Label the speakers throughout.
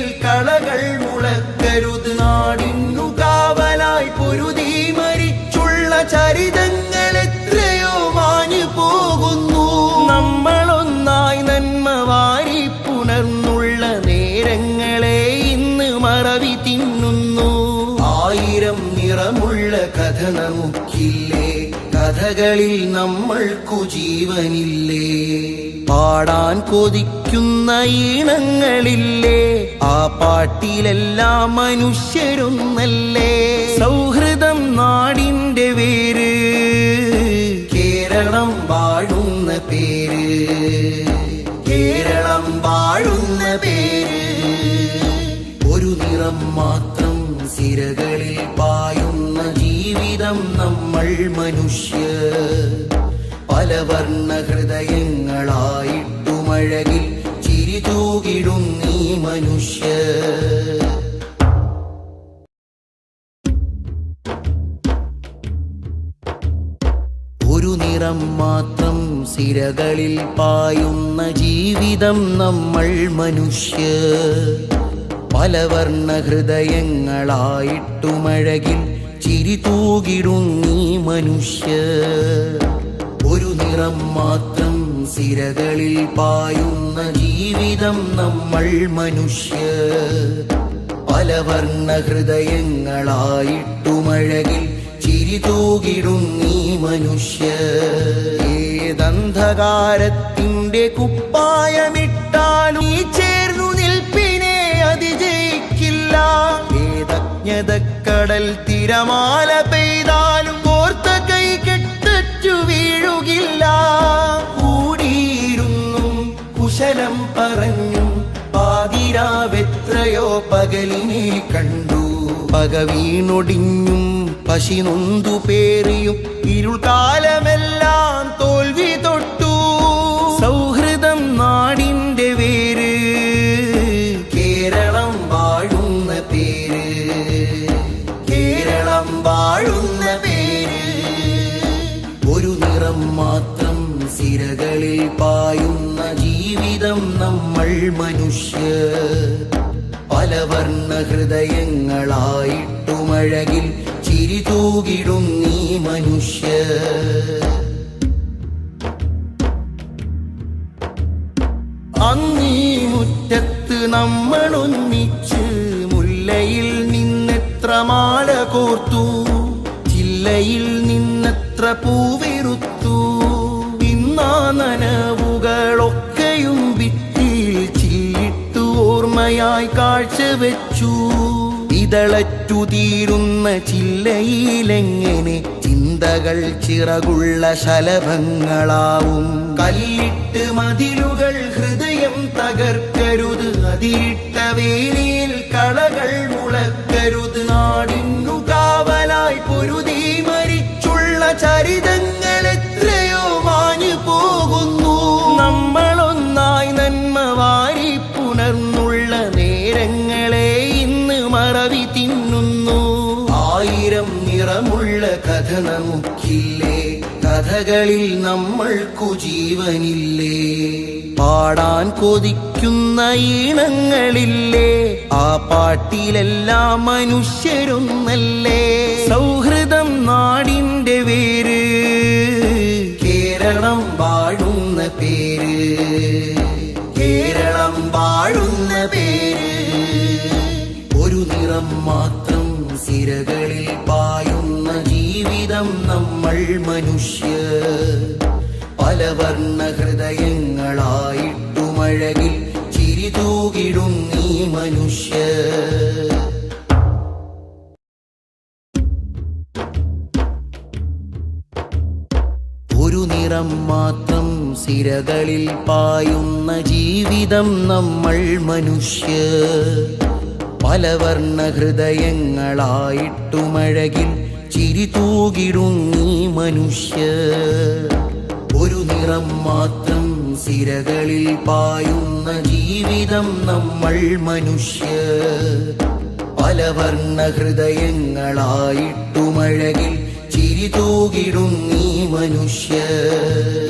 Speaker 1: കളകൾ മുളക്കരുത്. നാടിന്നു കാവലായി പൊരുതി മരിച്ചുള്ള ചരിതങ്ങൾ എത്രയോ മാഞ്ഞു പോകുന്നു. നമ്മളൊന്നായി നന്മ വാരി പുണർന്നുള്ള നേരങ്ങളെ ഇന്ന് മറവി തിന്നുന്നു. ആയിരം നിറമുള്ള കഥ നമുക്കില്ലേ? കഥകളിൽ നമ്മൾക്കു ജീവനില്ലേ? പാടാൻ കൊതിക്കുന്ന ഈണങ്ങളില്ലേ? ആ പാട്ടിലെല്ലാം മനുഷ്യരൊന്നല്ലേ? സൗഹൃദം നാടിന്റെ പേര് കേരളം വാഴുന്ന പേര്. കേരളം വാഴുന്ന പേര്. ഒരു നിറം മാത്രം സിരകളിൽ പായുന്ന ജീവിതം നമ്മൾ മനുഷ്യ പലവർണ ഹൃദയങ്ങളായിട്ടുമഴകിൽ ചിരി തൂകിടുങ്ങി മനുഷ്യ. ഒരു നിറം മാത്രം സിരകളിൽ പായുന്ന ജീവിതം നമ്മൾ മനുഷ്യ. പല പലവർണ ഹൃദയങ്ങളായിട്ടുമഴകിൽ ചിരി തൂകിടുങ്ങി മനുഷ്യ. ഏതന്ധകാരത്തിന്റെ കുപ്പായമിട്ടാലും ഏതജ്ഞതക്കടൽ തിരമാല പെയ്താലും കോർത്ത കൈ കെട്ടു വീഴുകില്ല. കൂടിയിരുന്നും കുശലം പറഞ്ഞു പാതിരാവെത്രയോ പകലിനെ കണ്ടു. പക വീണൊടിഞ്ഞും പശി നൊന്തു പേറിയും ഇരുൾകാലമെല്ലാം തോൽവി തൊട്ടു. മാത്രം സിരകളിൽ പായുന്ന ജീവിതം നമ്മൾ മനുഷ്യ. പലവർണ ഹൃദയങ്ങളായിട്ടുമഴകിൽ ചിരി തൂകിടും നീ മനുഷ്യ. അങ്ങീ മുറ്റത്ത് നമ്മൾ ഒന്നിച്ച് മുല്ലയിൽ നിന്നെത്ര മാല കോർത്തു ജില്ലയിൽ നിന്നെത്ര പൂവിറുത്തു ഓർമ്മയായി കാഴ്ചവെച്ചു. ഇതളറ്റു തീരുന്ന ചില്ലയിലെങ്ങനെ ചിന്തകൾ ചിറകുള്ള ശലഭങ്ങളാവും. കല്ലിട്ട് മതിലുകൾ ഹൃദയം തകർക്കരുത്. അതിരിട്ട വേലിയിൽ കളകൾ കഥകളിൽ നമ്മൾക്കു ജീവനില്ലേ പാടാൻ കൊതിക്കുന്ന ഈണങ്ങളില്ലേ? ആ പാട്ടിലെല്ലാം മനുഷ്യരൊന്നല്ലേ? സൗഹൃദം നാടിന്റെ പേര് കേരളം വാഴുന്ന പേര് കേരളം വാഴുന്ന പേര്. ഒരു നിറം മാത്രം സിരകളിൽ ജീവിതം നമ്മൾ മനുഷ്യ. പലവർണ ഹൃദയങ്ങളായിട്ടുമഴകിൽ ചിരി തൂകിടും നീ മനുഷ്യ. ഒരു നിറം മാത്രം സിരകളിൽ പായുന്ന ജീവിതം നമ്മൾ മനുഷ്യ. പലവർണ ഹൃദയങ്ങളായിട്ടുമഴകിൽ ചിരി തൂകിടുങ്ങി മനുഷ്യ. ഒരു നിറം മാത്രം സിരകളിൽ പായുന്ന ജീവിതം നമ്മൾ മനുഷ്യ. പല വർണ ഹൃദയങ്ങളായിട്ടുമഴകിൽ ചിരി തൂകിടുങ്ങി മനുഷ്യ.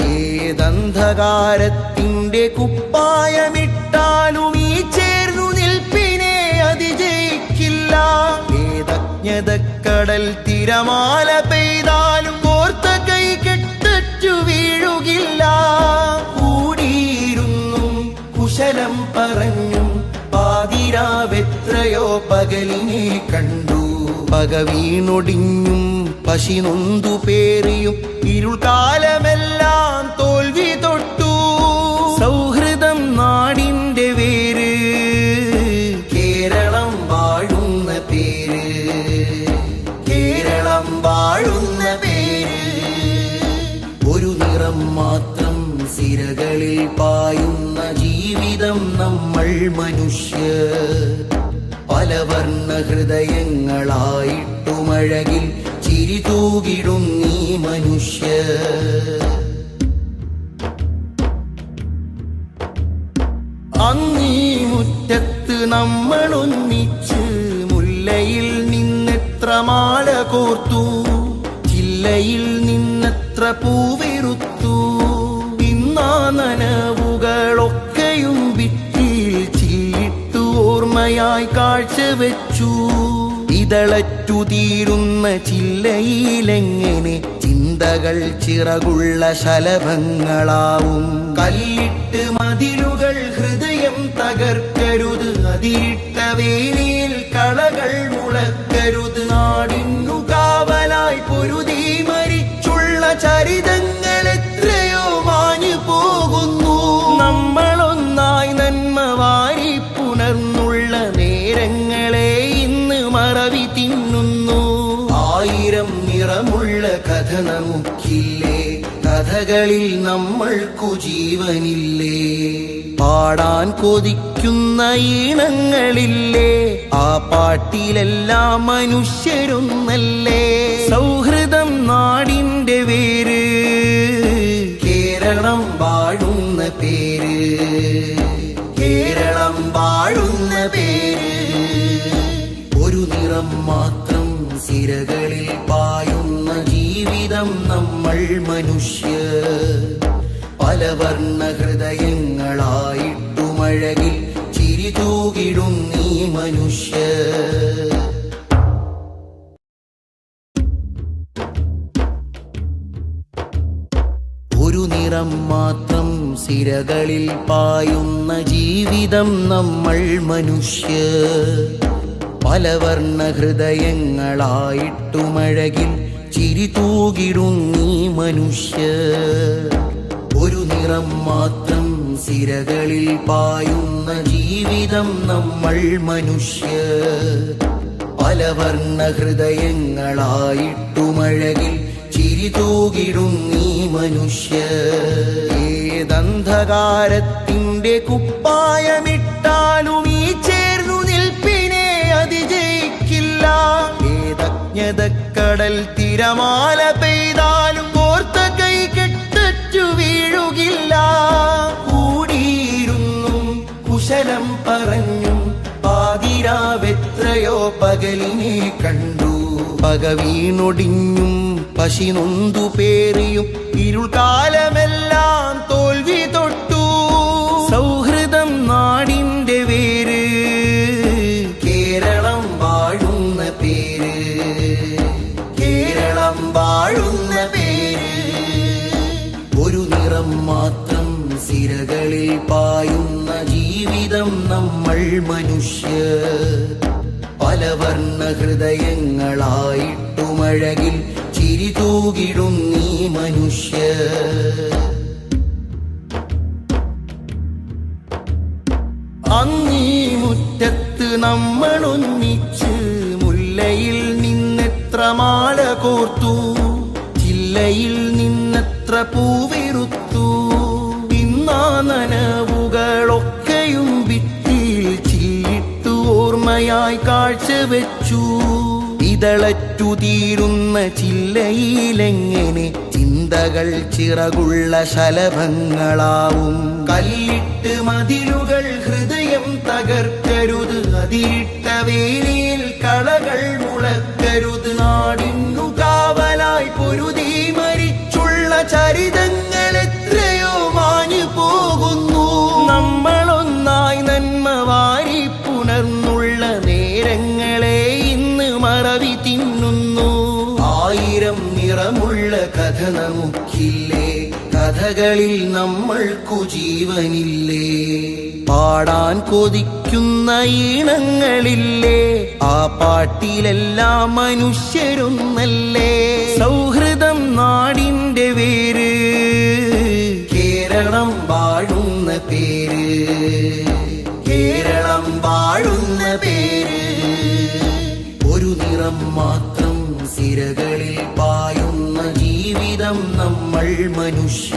Speaker 1: ഏതന്ധകാരത്തിന്റെ കുപ്പായമിട്ടാലും ഈ ചേർന്നു നിൽപ്പിനെ അതിജയിക്കില്ല. ഏതജ്ഞതക്കടൽ തിരമാല പെയ്താലും കോർത്ത കൈ കെട്ടു വീഴുകില്ല. കൂടിയിരുന്നും കുശലം പറഞ്ഞു. പാതിരാവെത്രയോ പകലിനെ കണ്ടു. പക വീണൊടിഞ്ഞും പശി നൊന്തു പേറിയും. ഇരുൾക്കാലമെല്ലാം സിരകളിൽ പായുന്ന ജീവിതം നമ്മൾ മനുഷ്യ. പലവർണ ഹൃദയങ്ങളായിട്ടുമഴകിൽ ചിരി തൂകിടും നീ മനുഷ്യ. അങ്ങീ മുറ്റത്ത് നമ്മൾ ഒന്നിച്ച് മുല്ലയിൽ നിന്നെത്ര മാല കോർത്തു. ജില്ലയിൽ നിന്നെത്ര പൂവിറുത്തു ഓർമ്മയായി കാഴ്ചവെച്ചു ഇതളറ്റു തീരുന്ന ചില്ലയിലെങ്ങനെ ചിന്തകൾ ചിറകുള്ള ശലഭങ്ങളാവും. കല്ലിട്ട് മതിലുകൾ ഹൃദയം തകർക്കരുത്. അതിരിട്ട വേലിയിൽ കളകൾ പാടാൻ കൊതിക്കുന്ന ഈണങ്ങളില്ലേ? ആ പാട്ടിലെല്ലാം മനുഷ്യരൊന്നല്ലേ? സൗഹൃദം നാടിന്റെ വേര് കേരളം വാഴുന്ന പേര് കേരളം വാഴുന്ന പേര്. ഒരു നിറം മാത്രം സിരകളിൽ പായുന്ന ജീവിതം നമ്മൾ മനുഷ്യ പലവർണ ഹൃദയങ്ങളായിട്ടുമഴകിൽ ചിരി തൂകിടും നീ മനുഷ്യ. ഒരു നിറം മാത്രം സിരകളിൽ പായുന്ന ജീവിതം നമ്മൾ മനുഷ്യ. പലവർണ ഹൃദയങ്ങളായിട്ടുമഴകിൽ ചിരി തൂകിടും നീ മനുഷ്യ. നിറം മാത്രം സിരകളിൽ പായുന്ന ജീവിതം നമ്മൾ മനുഷ്യ. പലവർണ ഹൃദയങ്ങളായിട്ടുമഴകിൽ ചിരി തൂകിടും നീ മനുഷ്യ. ഏതന്ധകാരത്തിന്റെ കുപ്പായമിട്ടാലും ഈ ചേർന്നു നിൽപ്പിനെ അതിജയിക്കില്ല. ഏതജ്ഞതക്കടൽ തിരമാല പെയ്താലും പറഞ്ഞും പാതിരാവെത്രയോ പകലിനെ കണ്ടു. പക വീണൊടിഞ്ഞും പശി നൊന്തു പേറിയും ഇരുൾകാലമെല്ലാം തോൽവി തൊട്ടു. സൗഹൃദം നാടിന്റെ വേര് കേരളം വാഴുന്ന പേര്. കേരളം വാഴുന്ന പേര്. ഒരു നിറം മാത്രം സിരകളിൽ പായുന്ന ജീവിതം നമ്മൾ മനുഷ്യ. പലവർണ ഹൃദയങ്ങളായിട്ടുമഴകിൽ ചിരി തൂകിടും നീ മനുഷ്യ. അങ്ങീ മുറ്റത്ത് നമ്മൾ ഒന്നിച്ച് മുല്ലയിൽ നിന്നെത്ര മാല കോർത്തു. ജില്ലയിൽ നിന്നെത്ര പൂവിറുത്തു ഓർമ്മയായി കാഴ്ചവെച്ചു ഇതളറ്റു തീരുന്ന ചില്ലയിലെങ്ങനെ ചിന്തകൾ ചിറകുള്ള ശലഭങ്ങളാവും. കല്ലിട്ട് മതിലുകൾ ഹൃദയം തകർക്കരുത്. അതിരിട്ട വേലിയിൽ കളകൾ മുളക്കരുത്. നാടിന്നു പാടാൻ കൊതിക്കുന്ന ഈണങ്ങളില്ലേ? ആ പാട്ടിലെല്ലാം മനുഷ്യരൊന്നല്ലേ? സൗഹൃദം നാടിന്റെ പേര് കേരളം വാഴുന്ന പേര്. കേരളം വാഴുന്ന പേര്. ഒരു നിറം മാത്രം സിരകളിൽ പായുന്ന ജീവിതം നമ്മൾ മനുഷ്യ.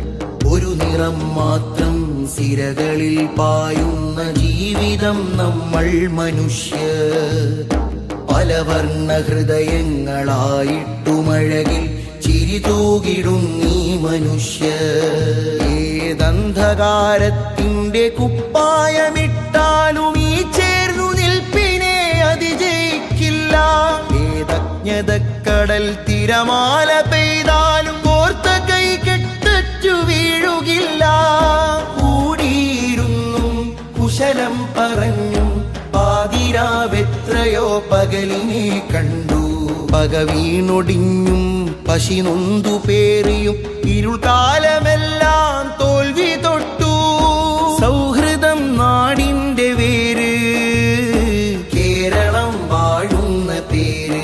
Speaker 1: നിറം മാത്രം സിരകളിൽ പായുന്ന ജീവിതം നമ്മൾ മനുഷ്യ. പലവർണ ഹൃദയങ്ങളായിട്ടുമഴകിൽ ചിരി തൂകിടും നീ മനുഷ്യ. ഏതന്ധകാരത്തിന്റെ കുപ്പായമിട്ടാലും ഈ ചേർന്നു നിൽപ്പിനെ അതിജയിക്കില്ല. ഏതജ്ഞതക്കടൽ തിരമാല പെയ്താലും പാതിരാവെത്രയോ പകലിനെ കണ്ടു. പക വീണൊടിഞ്ഞും പശി നൊന്തു പേറിയും താലമെല്ലാം തോൽവി തൊട്ടു. സൗഹൃദം നാടിന്റെ വേര് കേരളം വാഴുന്ന പേര്.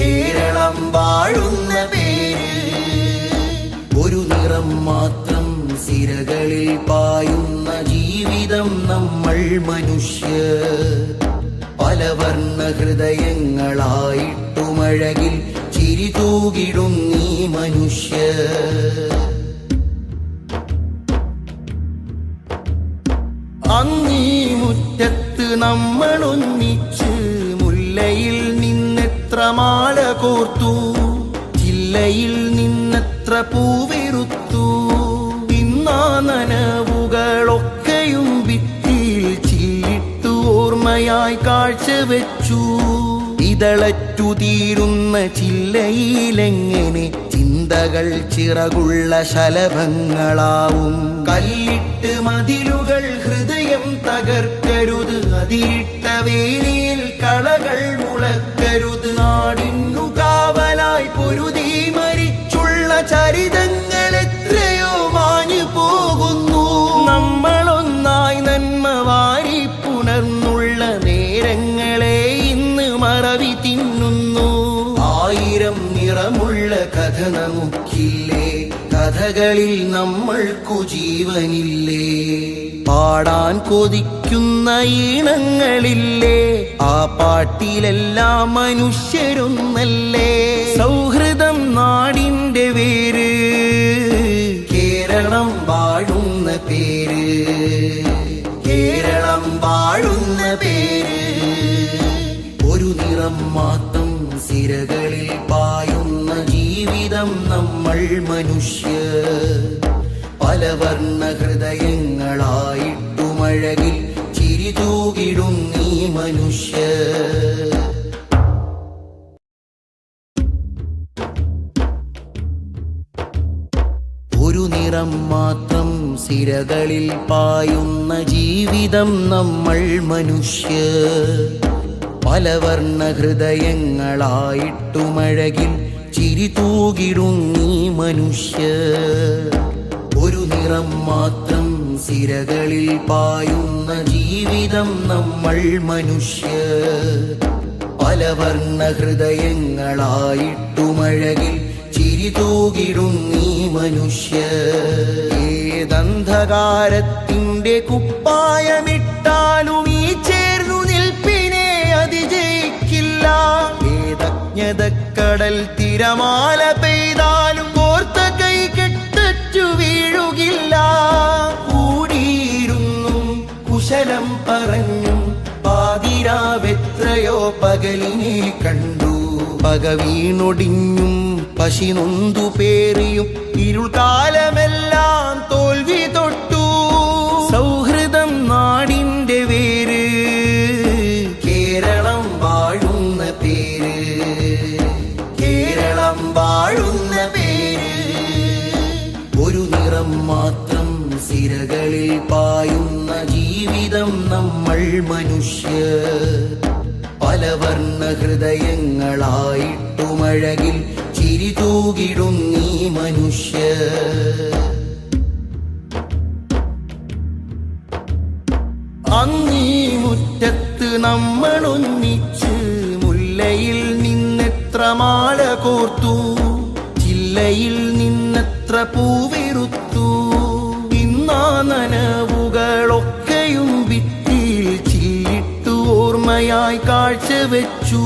Speaker 1: കേരളം വാഴുന്ന പേര്. ഒരു നിറം മാത്രം സിരകളിൽ പായുന്ന ജീവിതം നമ്മൾ മനുഷ്യ. ഹൃദയങ്ങളായിട്ടുമഴകിൽ ചിരി തൂകിടും ചില്ലയിലെങ്ങനെ ചിന്തകൾ ചിറകുള്ള ശലഭങ്ങളാവും. കല്ലിട്ട് മതിലുകൾ ഹൃദയം തകർക്കരുത്. അതിരിട്ട വേലിയിൽ കളകൾ മുളക്കരുത്. നാടിന്നു കാവലായി പൊരുതി മരിച്ചുള്ള ചരിതങ്ങൾ കഥകളിൽ നമ്മൾക്കു ജീവനില്ലേ? പാടാൻ കൊതിക്കുന്ന ഈണങ്ങളില്ലേ? ആ പാട്ടിലെല്ലാം മനുഷ്യരൊന്നല്ലേ സൗഹൃദം നാടിന്റെ പേര് കേരളം വാഴുന്ന പേര്. കേരളം വാഴുന്ന പേര്. ഒരു നിറം മാത്രം സിരകളിൽ പായുന്ന ജീവിതം നമ്മൾ മനുഷ്യ. പലവർണ ഹൃദയങ്ങളായിട്ടുമഴകിൽ ചിരി തൂകിടും നീ മനുഷ്യ. ഒരു നിറം മാത്രം സിരകളിൽ പായുന്ന ജീവിതം നമ്മൾ മനുഷ്യ. പലവർണ ഹൃദയങ്ങളായിട്ടുമഴകിൽ ചിരി തൂകിടും നീ മനുഷ്യ. ഒരു നിറം മാത്രം സിരകളിൽ പായുന്ന ജീവിതം നമ്മൾ മനുഷ്യ. പല വർണ ഹൃദയങ്ങളായിട്ടുമഴകിൽ ചിരി തൂകിടും നീ മനുഷ്യ. ഏതന്ധകാരത്തിന്റെ കുപ്പായമിട്ടാലും ഈ ചേർന്നു ഏതജ്ഞതക്കടൽ തിരമാല പെയ്താലും ഓർത്ത കൈ കെട്ടു വീഴുകില്ല. കൂടിയിരുന്നും കുശലം പറഞ്ഞും പാതിരാവെത്രയോ പകലിനെ കണ്ടു. പക വീണൊടിഞ്ഞും പശി നൊന്തു പേറിയും ഇരുൾകാലമെല്ലാം തോൽവി തൊട്ടു. സിരകളിൽ പായുന്ന ജീവിതം നമ്മൾ മനുഷ്യ. പലവർണ ഹൃദയങ്ങളായിട്ടുമഴകിൽ ചിരി തൂകിടുന്നീ മനുഷ്യ. അങ്ങീ മുറ്റത്ത് നമ്മളൊന്നിച്ച് മുല്ലയിൽ നിന്നെത്ര മാല കോർത്തു. ജില്ലയിൽ നിന്നെത്ര പൂവിറുത്തു ഓർമ്മയായി കാഴ്ചവെച്ചു.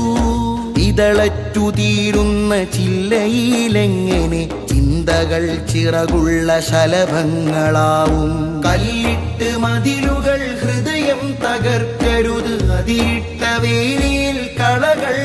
Speaker 1: ഇതളറ്റു തീരുന്ന ചില്ലയിലെങ്ങനെ ചിന്തകൾ ചിറകുള്ള ശലഭങ്ങളാവും. കല്ലിട്ട് മതിലുകൾ ഹൃദയം തകർക്കരുത്. അതിരിട്ട വേലിയിൽ കളകൾ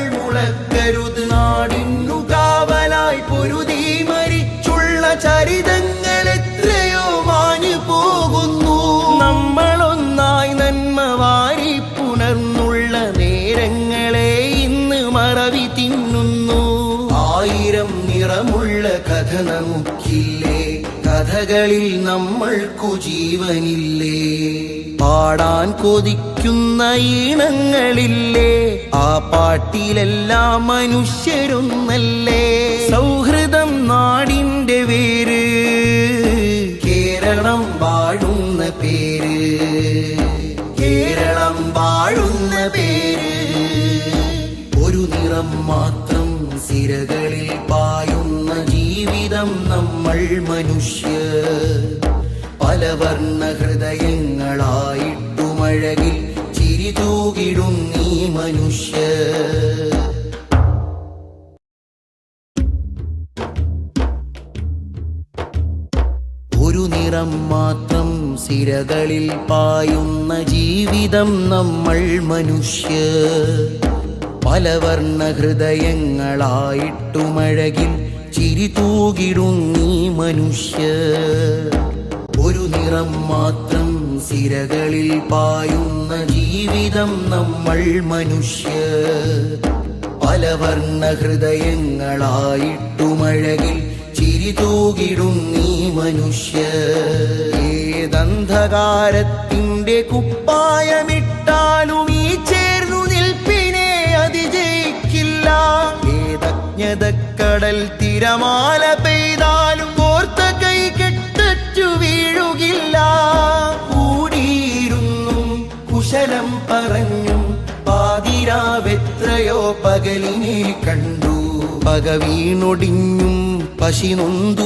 Speaker 1: കഥകളിൽ നമ്മൾക്കു ജീവനില്ലേ പാടാൻ കൊതിക്കുന്ന ഈണങ്ങളില്ലേ? ആ പാട്ടിലെല്ലാം മനുഷ്യരൊന്നല്ലേ? സൗഹൃദം നാടിന്റെ വേര് കേരളം വാഴുന്ന പേര് കേരളം വാഴുന്ന പേര്. ഒരു നിറം മാത്രം സിരകളിൽ മനുഷ്യ പലവർണ ഹൃദയങ്ങളായിട്ടുമഴകിൽ ചിരി നീ മനുഷ്യ. ഒരു നിറം മാത്രം സിരകളിൽ പായുന്ന ജീവിതം നമ്മൾ മനുഷ്യ. പലവർണ ഹൃദയങ്ങളായിട്ടുമഴകിൽ ചിരി തൂകിടുന്നീ മനുഷ്യ. ഒരു നിറം മാത്രം സിരകളിൽ പായുന്ന ജീവിതം നമ്മൾ മനുഷ്യ. പല വർണ ഹൃദയങ്ങളായിട്ടുമഴകിൽ ചിരി തൂകിടുന്നീ മനുഷ്യ. ഏതന്ധകാരത്തിന്റെ കുപ്പായമിട്ടാലും പകലിനെ കണ്ടു. പകവീണൊടിഞ്ഞും പശി നൊന്തു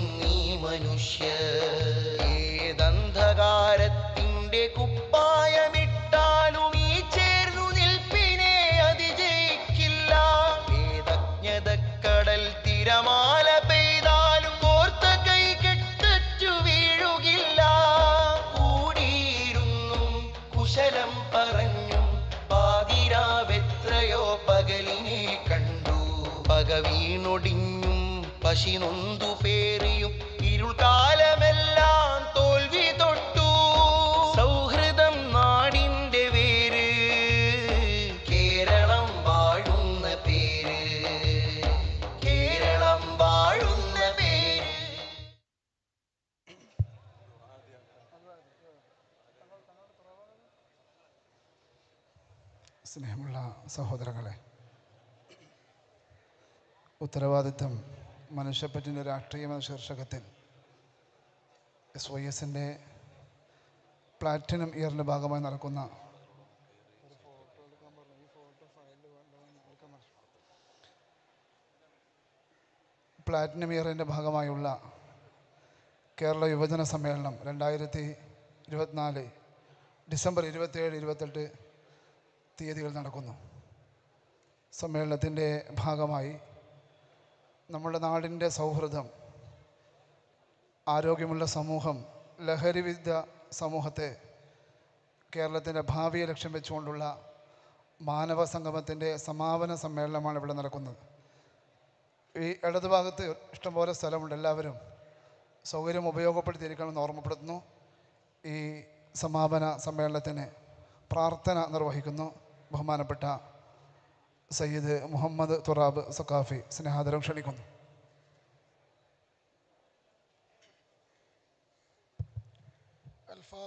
Speaker 1: മനുഷ്യ ഏതന്ധകാരത്തിന്റെ കുപ്പായമിട്ടാലും ഈ ചേർന്നു നിൽപ്പിനെ അതിജയിക്കില്ല. വേദജ്ഞതക്കടൽ തിരമാല പെയ്താലും കോർത്ത കൈ കെട്ടു വീഴുകില്ല. കൂടിയിരുന്നും കുശലം പറഞ്ഞും പാതിരാവെത്രയോ പകലിനെ കണ്ടു. പക വീണൊടിഞ്ഞും പശി നൊന്തു പേറിയും കാലമെല്ലാം തോൽവി തൊട്ടു. സൗഹൃദം നാടിന്റെ വേര് കേരളം വാഴുന്ന പേര്. കേരളം വാഴുന്ന പേര്.
Speaker 2: സ്നേഹമുള്ള സഹോദരങ്ങളെ ഉത്തരവാദിത്വം മനുഷ്യപ്പറ്റിന്റെ രാഷ്ട്രീയ മനുഷ്യർഷകത്തിൽ എസ് വൈ എസിന്റെ പ്ലാറ്റിനം ഇയറിന്റെ ഭാഗമായി നടക്കുന്ന പ്ലാറ്റിനം ഇയറിന്റെ ഭാഗമായുള്ള കേരള യുവജന സമ്മേളനം രണ്ടായിരത്തി ഇരുപത്തിനാല് ഡിസംബർ ഇരുപത്തേഴ് ഇരുപത്തെട്ട് തീയതികൾ നടക്കുന്നു. സമ്മേളനത്തിന്റെ ഭാഗമായി നമ്മുടെ നാടിന്റെ സൗഹൃദം ആരോഗ്യമുള്ള സമൂഹം ലഹരിവിരുദ്ധ സമൂഹത്തെ കേരളത്തിന്റെ ഭാവിയെ ലക്ഷ്യം വെച്ചുകൊണ്ടുള്ള മാനവ സംഗമത്തിന്റെ സമാപന സമ്മേളനമാണ് ഇവിടെ നടക്കുന്നത്. ഈ ഇടതുഭാഗത്ത് ഇഷ്ടംപോലെ സ്ഥലമുണ്ട്. എല്ലാവരും സൗകര്യം ഉപയോഗപ്പെടുത്തിയിരിക്കണമെന്ന് ഓർമ്മപ്പെടുത്തുന്നു. ഈ സമാപന സമ്മേളനത്തിന് പ്രാർത്ഥന നിർവഹിക്കുന്നു ബഹുമാനപ്പെട്ട സയ്യിദ് മുഹമ്മദ് തുറാബ് സഖാഫി. സ്നേഹാദരം ക്ഷണിക്കുന്നു.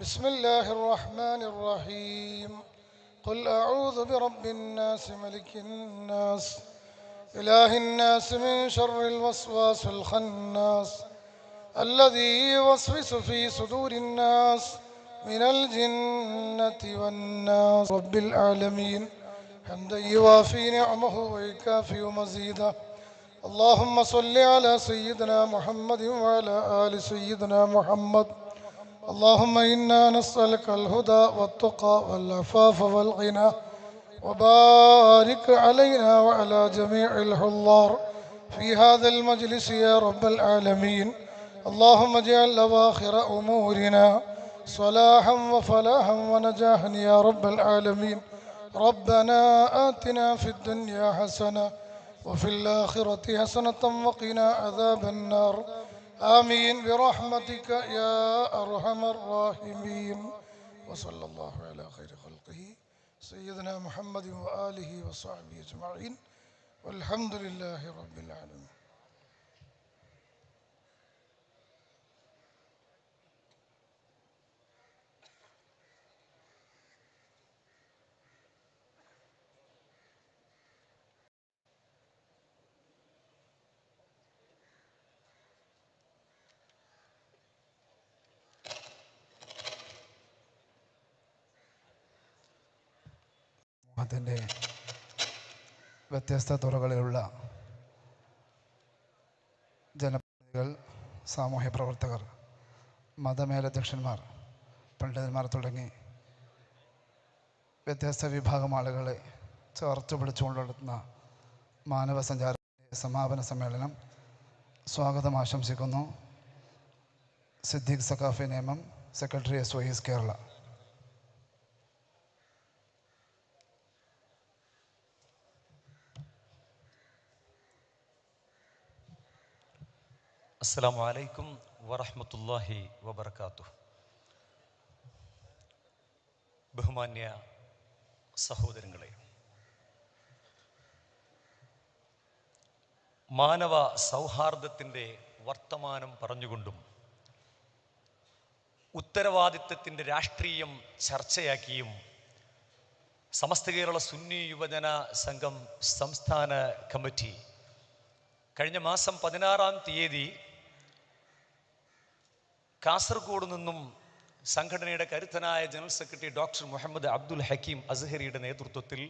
Speaker 3: بسم الله الرحمن الرحيم. قل أعوذ برب الناس ملك الناس إله الناس من شر الوسواس الخناس الذي يوسوس في صدور الناس من الجنة والناس. رب العالمين حمدا يوافي نعمه ويكافي مزيدا اللهم صل على سيدنا محمد وعلى آل سيدنا محمد. اللهم إنا نسألك الهدى والتقى والعفاف والغنى وبارك علينا وعلى جميع الحضار في هذا المجلس يا رب العالمين. اللهم اجعل أواخر أمورنا صلاحا وفلاحا ونجاحا يا رب العالمين. ربنا آتنا في الدنيا حسنة وفي الآخرة حسنة وقنا عذاب النار. آمين. برحمتك يا أرحم الراحمين. وصلى الله على خير خلقه سيدنا محمد وآله وصحبه أجمعين. والحمد لله رب العالمين.
Speaker 2: സമൂഹത്തിന്റെ വ്യത്യസ്ത തുറകളിലുള്ള ജനപ്രതികൾ സാമൂഹ്യ പ്രവർത്തകർ മതമേലധ്യക്ഷന്മാർ പണ്ഡിതന്മാർ തുടങ്ങി വ്യത്യസ്ത വിഭാഗം ആളുകളെ ചേർത്ത് പിടിച്ചുകൊണ്ട് നടത്തുന്ന മാനവ സമാപന സമ്മേളനം സ്വാഗതം ആശംസിക്കുന്നു. സിദ്ദീഖ് സഖാഫി നിയമം സെക്രട്ടറി എസ് ഒ കേരള.
Speaker 4: അസ്സാം വലൈക്കും വറഹമത്തല്ലാഹി വബർക്കാത്തു ബഹുമാന്യ സഹോദരങ്ങളെ മാനവ സൗഹാർദ്ദത്തിന്റെ വർത്തമാനം പറഞ്ഞുകൊണ്ടും ഉത്തരവാദിത്വത്തിന്റെ രാഷ്ട്രീയം ചർച്ചയാക്കിയും സമസ്ത കേരള സുന്നി യുവജന സംഘം സംസ്ഥാന കമ്മിറ്റി കഴിഞ്ഞ മാസം പതിനാറാം തീയതി കാസർഗോഡ് നിന്നും സംഘടനയുടെ കരുത്തനായ general secretary doctor Muhammad Abdul Hakeem അസ്ഹരിയുടെ നേതൃത്വത്തിൽ